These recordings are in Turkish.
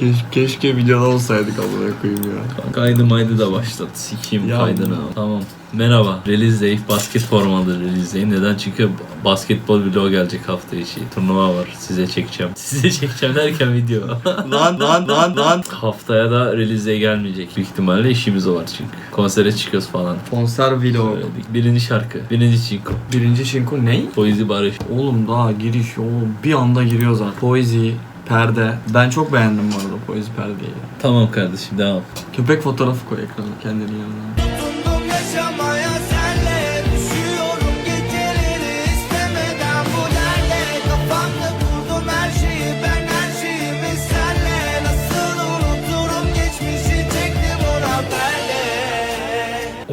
Keşke, keşke videoda olsaydık amına koyayım ya. Kaydı maydı da başladı. Sikeyim Ya. kaydını. Tamam. Merhaba. Release Day. Basket formalı Release Day. Neden? Çünkü basketbol vlog gelecek hafta içi. Turnuva var. Size çekeceğim. Size çekeceğim derken video. lan lan lan lan. Haftaya da Release Day gelmeyecek. Büyük ihtimalle işimiz var çünkü. Konsere çıkıyoruz falan. Konser vlog. Söyledik. Birinci şarkı. Birinci çinko. Birinci şinko ne? Poezi Barış. Oğlum daha giriş oğlum bir anda giriyor zaten. Poezi, perde. Ben çok beğendim bu arada poezi perdeyi. Tamam kardeşim devam. Köpek fotoğrafı koy ekrana kendinin yanına.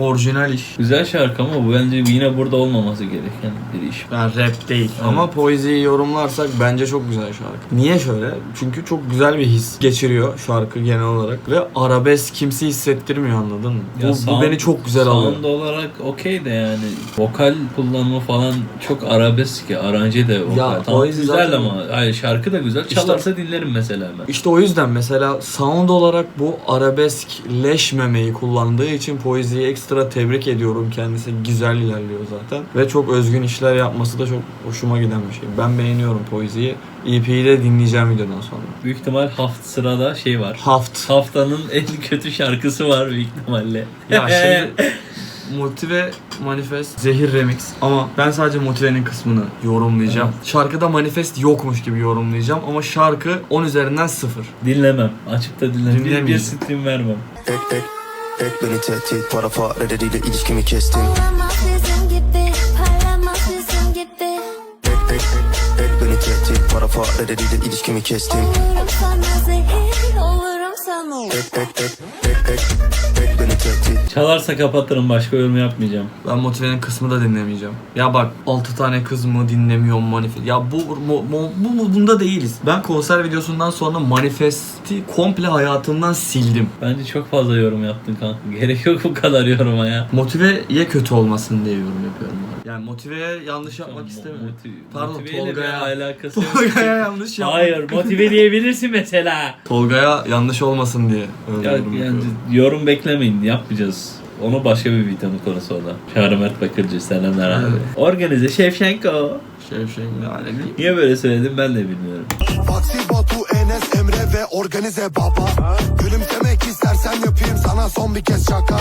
Orijinal iş. Güzel şarkı ama bu bence yine burada olmaması gereken bir iş. Ben rap değil. Ama poeziyi yorumlarsak bence çok güzel şarkı. Niye şöyle? Çünkü çok güzel bir his geçiriyor şarkı genel olarak. Ve arabesk kimse hissettirmiyor anladın mı? Ya bu, bu sound- beni çok güzel alıyor. Sound olarak okey de yani vokal kullanımı falan çok arabesk ya aranje de vokal. Ya, tamam, güzel zaten- ama hayır, şarkı da güzel. İşte- Çalarsa dinlerim mesela ben. İşte o yüzden mesela sound olarak bu arabeskleşmemeyi kullandığı için poeziyi ekstra tebrik ediyorum. Kendisi güzel ilerliyor zaten. Ve çok özgün işler yapması da çok hoşuma giden bir şey. Ben beğeniyorum poeziyi. EP'yi de dinleyeceğim videodan sonra. Büyük ihtimal haft sırada şey var. Haft. Haftanın en kötü şarkısı var büyük ihtimalle. Ya şimdi Motive Manifest Zehir Remix ama ben sadece Motive'nin kısmını yorumlayacağım. Şarkıda manifest yokmuş gibi yorumlayacağım ama şarkı 10 üzerinden 0. Dinlemem. Açıp da dinlemem. Bir, bir stream vermem. Ek beni tehdit Para fareleriyle ilişkimi kestin Olamaz bizim gibi, paramaz bizim gibi. Ek ek ek beni tehdit Para fareleriyle ilişkimi kestin Olurum sana zehir, olurum sana. Ek ek ek ek ek beni tehdit Çalarsa kapatırım başka yorum yapmayacağım. Ben Motive'nin kısmı da dinlemeyeceğim. Ya bak 6 tane kız mı dinlemiyorum manifest. Ya bu, bu, bu, bu- bunda değiliz. Ben konser videosundan sonra manifesti komple hayatımdan sildim. Bence çok fazla yorum yaptın kanka. Gerek yok bu kadar yoruma ya. Motive'ye kötü olmasın diye yorum yapıyorum. Yani Motive'ye yanlış yapmak istemiyorum. motiv- Pardon motiveyle bir Tolga'ya. alakası yok. Tolga'ya yanlış yapmak. Hayır motive diyebilirsin mesela. Tolga'ya yanlış olmasın diye öyle Ya, yorum yani yapıyorum. yorum beklemeyin yapmayacağız. Onu başka bir videonun konusu o da. Çağrı Mert Bakırcı selamlar abi. Evet. Organize Şevşenko. Ne alemi. Niye böyle söyledim ben de bilmiyorum. Faksi Batu Enes Emre ve organize baba Gülümsemek istersen yapayım sana son bir kez şaka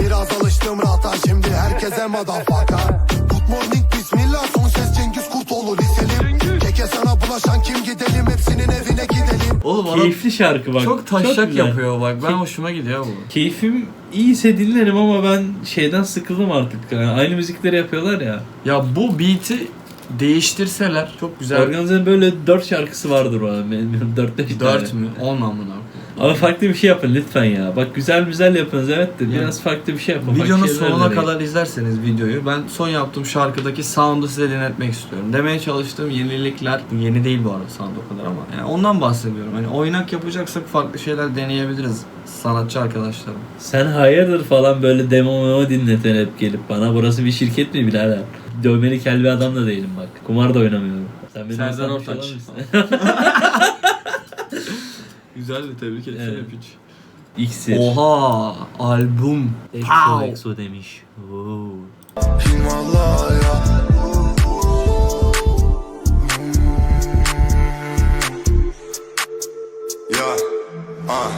Biraz alıştım rahata şimdi herkese madafaka Good morning bismillah son ses Cengiz Kurtoğlu liselim Keke sana bulaşan kim gidelim hepsinin evine gidelim Oğlum adam Keyifli şarkı bak. çok taşak güzel. yapıyor bak. Ben Key- hoşuma gidiyor bu. Keyfim iyiyse dinlerim ama ben şeyden sıkıldım artık. Yani aynı müzikleri yapıyorlar ya. Ya bu beat'i değiştirseler çok güzel. Organize'nin böyle 4 şarkısı vardır o an. Benim 4-5 tane. 4 mü? 10 amına koyayım. Ama farklı bir şey yapın lütfen ya. Bak güzel güzel yapınız evet de Yani. biraz farklı bir şey yapın. Bak Videonun şeyler sonuna deneyin. kadar izlerseniz videoyu ben son yaptığım şarkıdaki sound'u size dinletmek istiyorum. Demeye çalıştığım yenilikler, yeni değil bu arada sound o kadar ama yani ondan bahsediyorum. Hani oynak yapacaksak farklı şeyler deneyebiliriz sanatçı arkadaşlarım. Sen hayırdır falan böyle demo memo dinleten hep gelip bana. Burası bir şirket mi birader? Dövmeli kelbi adam da değilim bak. Kumar da oynamıyorum. Sen benim Serdar bir Ortaç. olamazsın. Güzel de tebrik etsene Evet. piç. İksir. Oha albüm. Exo Pow. exo demiş. Oo. Himalaya Ya ah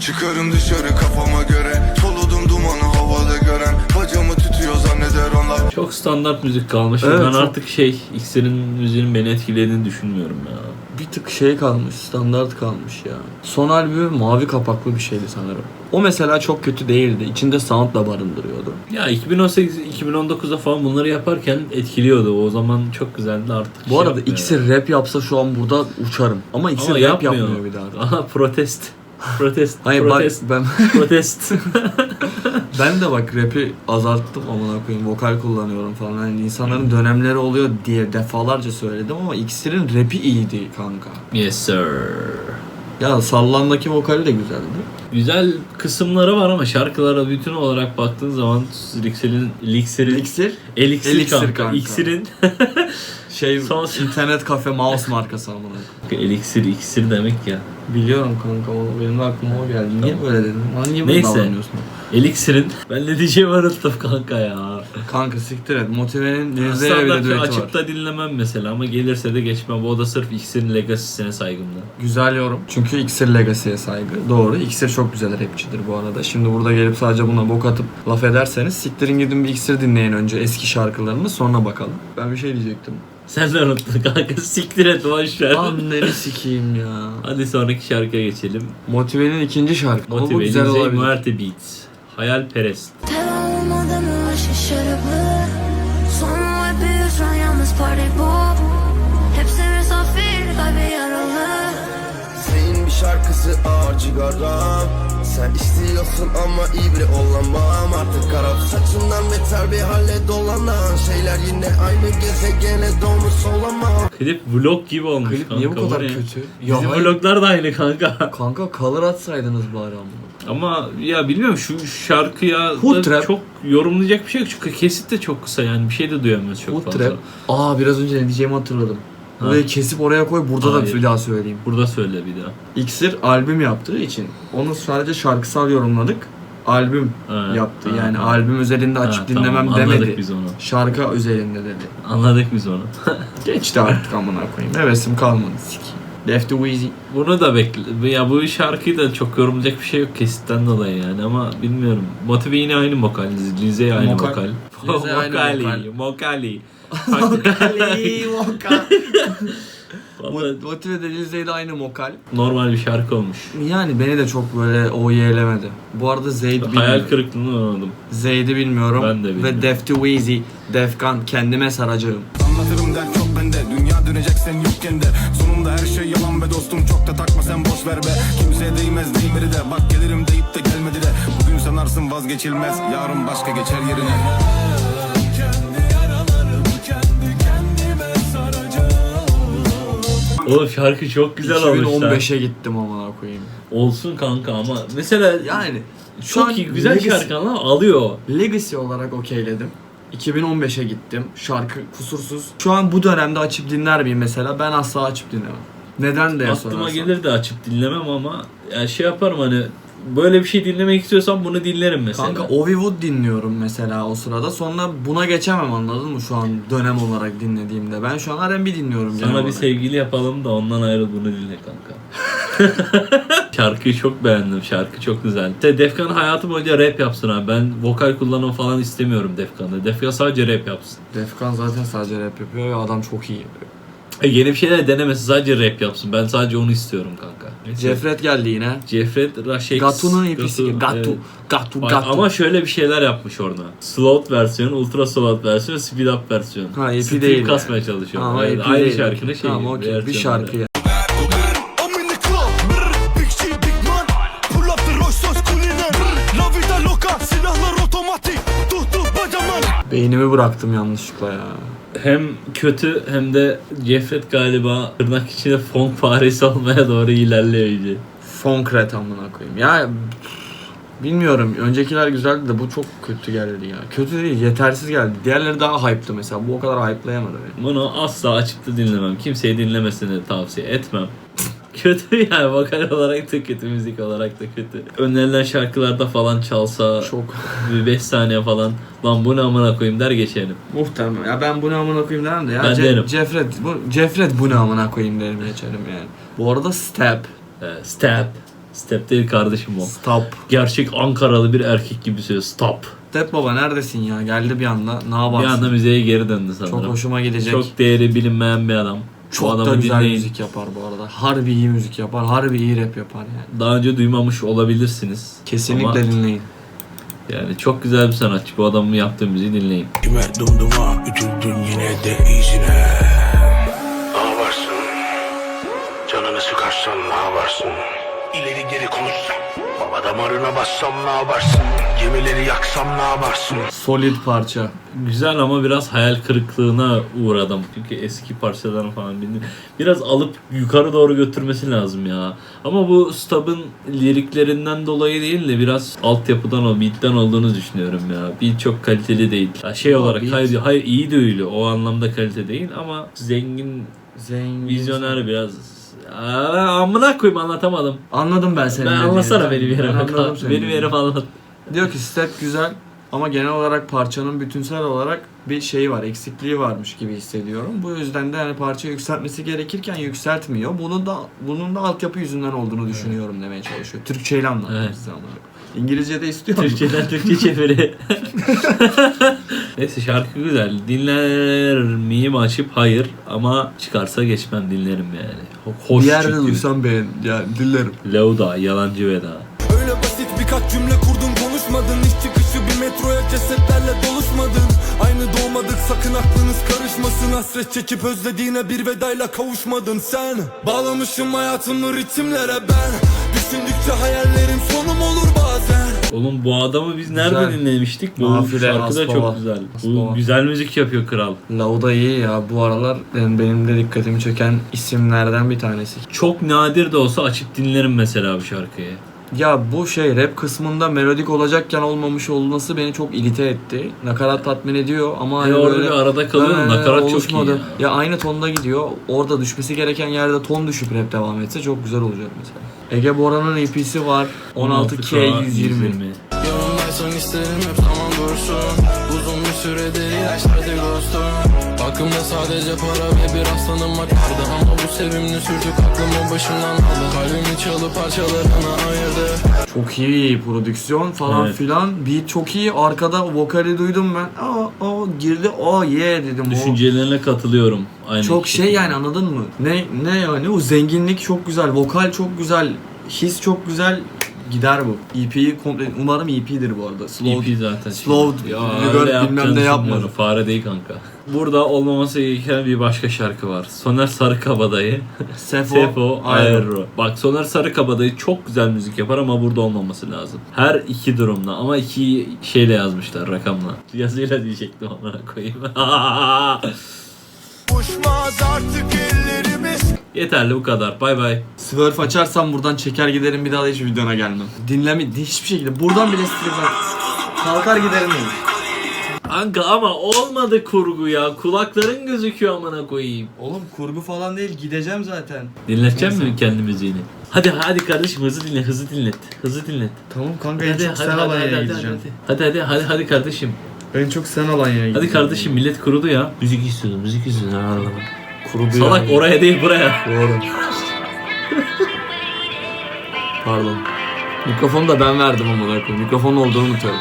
Çıkarım dışarı kafama göre Soludum dumanı havada gören Bacamı tutuyor zanneder onlar Çok standart müzik kalmış. Evet, ben artık şey İksir'in müziğinin beni etkilediğini düşünmüyorum ya. Bir tık şey kalmış, standart kalmış ya. Son albümü mavi kapaklı bir şeydi sanırım. O mesela çok kötü değildi. İçinde sound da barındırıyordu. Ya 2018 2019'da falan bunları yaparken etkiliyordu. O zaman çok güzeldi artık. Bu şey arada yapmıyor. ikisi rap yapsa şu an burada uçarım. Ama ikisi Ama rap yapmıyor. yapmıyor bir daha. Aha protest. Protest. Hayır protest. bak ben protest. ben de bak rap'i azalttım amına koyayım. Vokal kullanıyorum falan. Hani insanların dönemleri oluyor diye defalarca söyledim ama iksirin rap'i iyiydi kanka. yes sir. Ya sallandaki vokali de güzeldi. Güzel kısımları var ama şarkılara bütün olarak baktığın zaman Elixir'in Elixir'in Elixir. Elixir, Elixir kanka. kanka. İksir'in Şey Son- internet kafe mouse markası amına. Elixir, iksir demek ya. Biliyorum kanka o benim de aklıma o geldi. Niye böyle dedin? Hangi böyle Neyse. davranıyorsun? Elixir'in ben ne diyeceğimi unuttum kanka ya. Kanka siktir et. Motive'nin Rize'ye bile Standart düeti var. açıp da dinlemem mesela ama gelirse de geçmem. Bu da sırf iksirin legacy'sine saygımdan. Güzel yorum. Çünkü Iksir Legacy'ye saygı. Doğru. Iksir çok güzel rapçidir bu arada. Şimdi burada gelip sadece buna bok atıp laf ederseniz siktirin gidin bir Iksir dinleyin önce eski şarkılarını sonra bakalım. Ben bir şey diyecektim. Sen de unuttun kanka siktir et boş ver. Anneni sikeyim ya. Hadi sonraki şarkıya geçelim. Motive'nin ikinci şarkı. Ama bu Motive, güzel Lizey olabilir. Muerte Beats. Hayalperest. Bu bir şarkısı ağır cigaram Sen istiyorsun ama iyi biri olamam Artık karab saçından beter bir hale dolanan Şeyler yine aynı gezegene doğmuş olamam Klip vlog gibi olmuş Klip kanka. niye bu kadar ne? kötü? Bizim hayır. vloglar da aynı kanka. Kanka color atsaydınız bari ama. Ama ya bilmiyorum şu şarkıya Hood da trap. çok yorumlayacak bir şey yok. Çünkü kesit de çok kısa yani bir şey de duyamıyoruz çok Hood fazla. trap. Aa biraz önce ne diyeceğimi hatırladım. Burayı kesip oraya koy burada Hayır. da bir daha söyleyeyim. Burada söyle bir daha. İksir albüm yaptığı için onu sadece şarkısal yorumladık. Albüm Ha, yaptı. ha, yani albüm özelinde açıp Ha, tamam, dinlemem anladık demedi. biz onu. Şarkı özelinde dedi. Anladık biz onu. Geçti artık amına koyayım. Hevesim kalmadı sikeyim. Def the Weezy. Bunu da bekle. Ya bu şarkıyı da çok yorumlayacak bir şey yok kesitten dolayı yani ama bilmiyorum. Motive yine aynı vokal. Lizey aynı Mokal. vokal. Lizey aynı vokal. Vokali. Vokali, vokal. Vallahi Motive de Lizey de aynı vokal. normal bir şarkı olmuş. Yani beni de çok böyle OY'lemedi. Bu arada Zeyd Hayal bilmiyorum. kırıklığını anladım. Zeyd'i bilmiyorum. Ben de bilmiyorum. Ve Def the Weezy, Defkan kendime saracağım. Anlatırım dert çok bende Dünya dönecek sen yokken de Sonunda her şey yalan be dostum Çok da takma sen boş ver be Kimseye değmez değmedi de Bak gelirim deyip de gelmedi de Bugün sanarsın vazgeçilmez Yarın başka geçer yerine O şarkı çok güzel olmuş. lan. 2015'e gittim amına koyayım. Olsun kanka ama mesela Yani şu çok an iyi güzel Legacy- şarkı ama alıyor. Legacy olarak okeyledim. 2015'e gittim. Şarkı kusursuz. Şu an bu dönemde açıp dinler miyim mesela? Ben asla açıp dinlemem. Neden diye Aklıma sorarsan. gelir de açıp dinlemem ama yani şey yaparım hani böyle bir şey dinlemek istiyorsam bunu dinlerim mesela. Kanka Ovi Wood dinliyorum mesela o sırada. Sonra buna geçemem anladın mı şu an dönem olarak dinlediğimde. Ben şu an R&B dinliyorum Sana bir olarak. sevgili yapalım da ondan ayrı bunu dinle kanka. Şarkıyı çok beğendim. Şarkı çok güzel. İşte Defkan hayatı boyunca rap yapsın abi. Ben vokal kullanım falan istemiyorum Defkan'da. Defkan sadece rap yapsın. Defkan zaten sadece rap yapıyor ve adam çok iyi yapıyor. E, yeni bir şeyler denemesi sadece rap yapsın. Ben sadece onu istiyorum kanka. Cefret geldi yine. Cefret Raşek. Gatu'nun EP'si. Gatu, Gatu. evet. Gatu. Ama şöyle bir şeyler yapmış orada. Slot versiyon, ultra slot versiyon, speed up versiyon. Ha, EP Steve değil kasmaya yani. çalışıyor. Ama Evet, EP aynı değil. şarkının şeyi. Tamam okey bir versiyonları. şarkı ya. I'm in the club brr, Big G Big Man Pull up the Rolls Royce Cullinan brr, La vida loca Silahlar otomatik Tut tut bacaman Beynimi bıraktım yanlışlıkla ya. Hem kötü hem de Cefret galiba tırnak içinde funk faresi olmaya doğru ilerliyor iyice. Funk amına koyayım. Ya bilmiyorum. Öncekiler güzeldi de bu çok kötü geldi ya. Kötü değil, yetersiz geldi. Diğerleri daha hype'tı mesela. Bu o kadar hype'layamadı beni. Bunu asla açıp da dinlemem. Kimseye dinlemesini tavsiye etmem. kötü yani vokal olarak da kötü, müzik olarak da kötü. Önerilen şarkılarda falan çalsa Çok bir 5 saniye falan lan bu ne amına koyayım der geçerim. muhtemelen. Ya ben bu ne amına koyayım derim de ya. Ben derim. Cefret, bu, Cefret bu ne amına koyayım derim geçerim yani. Bu arada Step. Ee, step. Step değil kardeşim o. Stop. Gerçek Ankaralı bir erkek gibi söylüyor. Stop. Step baba neredesin ya? Geldi bir anda. Ne yaparsın? Bir anda müzeye geri döndü sanırım. Çok hoşuma gidecek. Çok değeri bilinmeyen bir adam. Bu Çok da adamı güzel dinleyin. müzik yapar bu arada. Harbi iyi müzik yapar. Harbi iyi rap yapar yani. Daha önce duymamış olabilirsiniz. Kesinlikle Ama dinleyin. yani çok güzel bir sanatçı. Bu adamın yaptığı müziği dinleyin. Kime dumduma ütüldün yine de iyisine Ne yaparsın? Canını sıkarsan ne yaparsın? İleri geri konuşsam Baba damarına bassam ne yaparsın Gemileri yaksam ne yaparsın Solid parça. Güzel ama biraz hayal kırıklığına uğradım. Çünkü eski parçalarını falan bildim. Biraz alıp yukarı doğru götürmesi lazım ya. Ama bu Stubb'ın liriklerinden dolayı değil de biraz altyapıdan o beat'ten olduğunu düşünüyorum ya. Beat çok kaliteli değil. Ya şey olarak beat- hayır, hayır iyi de öyle. O anlamda kalite değil ama zengin, Zengin. vizyoner biraz Aa, amına koyayım anlatamadım. Anladım ben seni. Ben dediğini. anlatsana benim Ben yerime. anladım seni Benim dediğini. yerime anlat. Diyor ki step güzel ama genel olarak parçanın bütünsel olarak bir şeyi var, eksikliği varmış gibi hissediyorum. Bu yüzden de hani parça yükseltmesi gerekirken yükseltmiyor. Bunun da bunun da altyapı yüzünden olduğunu düşünüyorum demeye çalışıyor. Türkçeyle anlatmak Evet. ama. İngilizce de istiyor musun? Türkçeden Türkçe çeviri. Neyse şarkı güzel. Dinler miyim açıp hayır ama çıkarsa geçmem dinlerim yani. Ho- Hoş Bir yerde çünkü. duysam beğen, yani dillerim. Lauda, yalancı veda. Öyle basit birkaç cümle kurdun konuşmadın İş çıkışı bir metroya cesetlerle doluşmadın Aynı doğmadık sakın aklınız karışmasın Hasret çekip özlediğine bir vedayla kavuşmadın sen Bağlamışım hayatımı ritimlere ben Düşündükçe hayallerim sonum olur bazen Oğlum bu adamı biz nerede Güzel. dinlemiştik? Bu Nafile, şarkı da Aspava. çok güzel. Bu Aspava. güzel müzik yapıyor kral. Lauda iyi ya bu aralar yani benim de dikkatimi çeken isimlerden bir tanesi. Çok nadir de olsa açıp dinlerim mesela bu şarkıyı. Ya bu şey rap kısmında melodik olacakken olmamış olması beni çok irite etti. Nakarat tatmin ediyor ama hani E orada böyle- bir arada kalıyor, Ee, nakarat çok iyi ya. Ya aynı tonda gidiyor. Orada düşmesi gereken yerde ton düşüp rap devam etse çok güzel olacak mesela. Ege Bora'nın EP'si var. 16K 120. Yanımdaysan isterim hep zaman dursun Uzun bir süredir ilaçlardı ghostum Aklımda sadece para ve bir aslanım vardı Ama bu sevimli sürtük aklımı başımdan aldı Kalbimi çalıp parçalarına ayırdı Çok iyi prodüksiyon falan Evet. filan. Beat çok iyi. Arkada vokali duydum ben. Aa, aa girdi. Aa yeah dedim. O- Düşüncelerine katılıyorum. Aynı Çok şekilde. şey yani anladın mı? Ne ne yani o zenginlik çok güzel, vokal çok güzel, his çok güzel gider bu. EP'yi komple umarım EP'dir bu arada. Slow EP zaten. Slow Ya öyle bilmem ne yapmadı. Fare değil kanka. Burada olmaması gereken bir başka şarkı var. Soner Sarıkabadayı. Sefo, Sefo Aero. Bak Soner Sarıkabadayı çok güzel müzik yapar ama burada olmaması lazım. Her iki durumda ama iki şeyle yazmışlar rakamla. Yazıyla diyecektim onlara koyayım. Uçmaz artık Yeterli bu kadar. Bay bay. Swerf açarsam buradan çeker giderim bir daha da hiç videona gelmem. Dinleme hiçbir şekilde buradan bile streamden kalkar giderim yani. Kanka ama olmadı kurgu ya. Kulakların gözüküyor amına koyayım. Oğlum kurgu falan değil gideceğim zaten. Dinleteceğim mi kendi müziğini? Hadi hadi kardeşim hızlı dinle, hızlı dinlet. Hızlı dinlet. Tamam kanka en çok hadi sen hadi hadi Alanya'ya hadi, gideceğim. hadi hadi hadi hadi kardeşim. En çok sen Alanya'ya gideceğim. Hadi kardeşim millet kurudu ya. Müzik istiyordu, müzik istiyordu. Kurudu Salak yani. oraya değil buraya. Doğru. Pardon. Mikrofonu da ben verdim ama koyayım. Mikrofon olduğunu unutuyorum.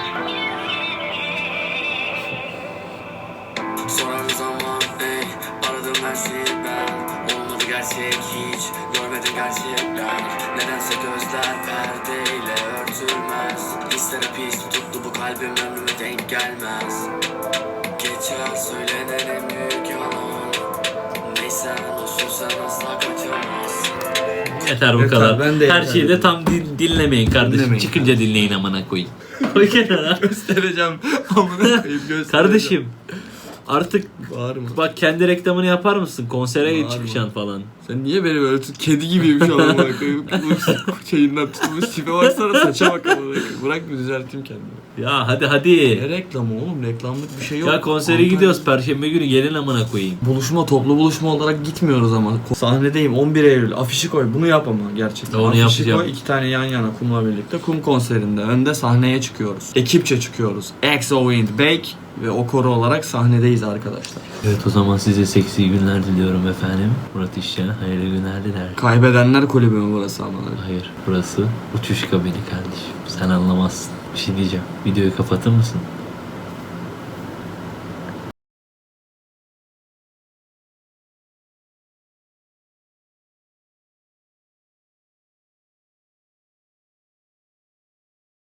Kalbim ömrüme denk gelmez Geçer söylenen en büyük yalan Olsun sen asla kaçamazsın Yeter bu Yeter, kadar. ben de Her yeter şeyi de dedim. tam din- dinlemeyin kardeşim. Dinlemeyin Çıkınca dinleyin amına koyayım. Koy kenara. Göstereceğim. Amına koyayım göstereceğim. kardeşim artık Var mı? bak kendi reklamını yapar mısın? Konsere Var çıkacaksın falan. Sen niye beni böyle tut? Kedi an amına koyayım. Bu şeyinden tutulmuş tipe baksana saça bak amına koyayım. Bırak bir düzelteyim kendimi. Ya hadi hadi. Ne reklamı oğlum? Reklamlık bir şey yok. Ya konsere Antalya- gidiyoruz perşembe günü gelin amına koyayım. Buluşma, toplu buluşma olarak gitmiyoruz ama. Sahnedeyim 11 Eylül. Afişi koy. Bunu yap ama gerçekten. Onu Afişi yapacağım. koy. iki tane yan yana kumla birlikte. Kum konserinde. Önde sahneye çıkıyoruz. Ekipçe çıkıyoruz. EXO Wind Bake ve o koro olarak sahnedeyiz arkadaşlar. Evet o zaman size seksi günler diliyorum efendim. Murat İşcan hayırlı günler diler. Kaybedenler kulübü mü burası ama? Hayır burası uçuş kabini kardeşim. Sen anlamazsın. Bir şey diyeceğim. Videoyu kapatır mısın?